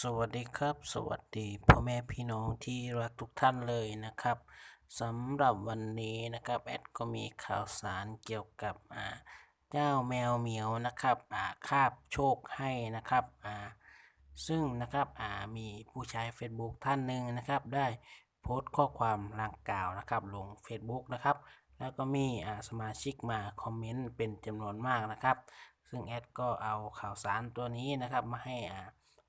สวัสดีครับ สวัสดีพ่อแม่พี่น้องที่รักทุกท่านเลยนะครับสำหรับวันนี้นะครับแอดก็มีข่าวสารเกี่ยวกับอ่าเจ้าแมวเหมียวนะครับอ่าคาบโชคให้นะครับอ่าซึ่งนะครับอ่ามีผู้ใช้ Facebook ท่านหนึ่งนะครับ ได้โพสต์ข้อความดังกล่าวนะครับลง Facebook นะครับ แล้วก็มีอ่าสมาชิกมาคอมเมนต์เป็นจำนวนมากนะครับ ซึ่งแอดก็เอาข่าวสารตัวนี้นะครับมาให้อ่า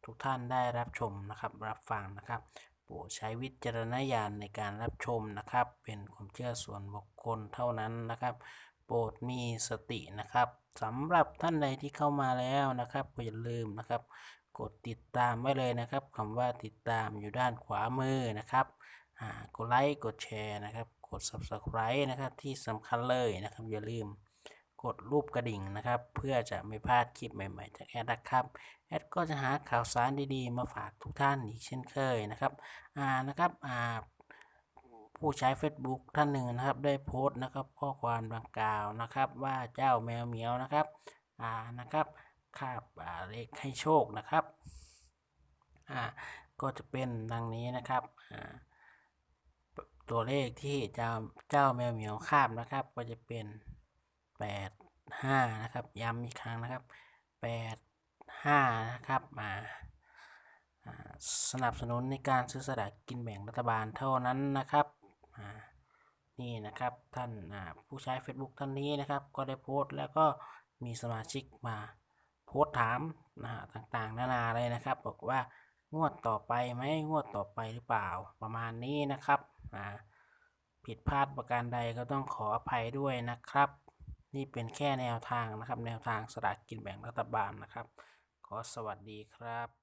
ทุกท่านได้รับชมนะครับ รับฟังนะครับโปรดใช้วิจารณญาณในการรับชมนะครับ เป็นความเชื่อส่วนบุคคลเท่านั้นนะครับ โปรดมีสตินะครับสำหรับท่านใดที่เข้ามาแล้วนะครับก็อย่าลืมนะครับ กดติดตามไว้เลยนะครับคำว่าติดตามอยู่ด้านขวามือนะครับกดไลค์กดแชร์นะครับ กด subscribe นะครับที่สำคัญเลยนะครับอย่าลืม กดรูปกระดิ่งนะครับ เพื่อจะไม่พลาดคลิปใหม่ๆ จากแอดนะครับแอดก็จะหาข่าวสารดีๆ มาฝากทุกท่านอีกเช่นเคยนะครับอ่านะครับอ่าผู้ใช้ Facebook ท่านหนึ่งนะครับ ได้โพสต์นะครับข้อความดังกล่าวนะครับ ว่าเจ้าแมวเหมียวนะครับอ่านะครับคาบอ่าเลขให้โชคนะครับอ่าก็จะเป็นดังนี้นะครับอ่าตัวเลขที่เจ้าเจ้าแมวเหมียวคาบนะครับ ก็จะเป็น แปดห้านะครับ ย้ำอีกครั้งนะครับแปดห้านะครับมาสนับสนุนในการซื้อสลากกินแบ่งรัฐบาลเท่านั้นนะครับนี่นะครับท่านผู้ใช้ Facebook ท่านนี้นะครับ ก็ได้โพสต์แล้วก็มีสมาชิกมาโพสต์ถามนะฮะต่างๆ นานาเลยนะครับ บอกว่างวดต่อไปไหมงวดต่อไปหรือเปล่าประมาณนี้นะครับผิดพลาดประการใดก็ต้องขออภัยด้วยนะครับ นี่เป็นแค่แนวทางนะครับ แนวทางสลากกินแบ่งรัฐบาลนะครับ ขอสวัสดีครับ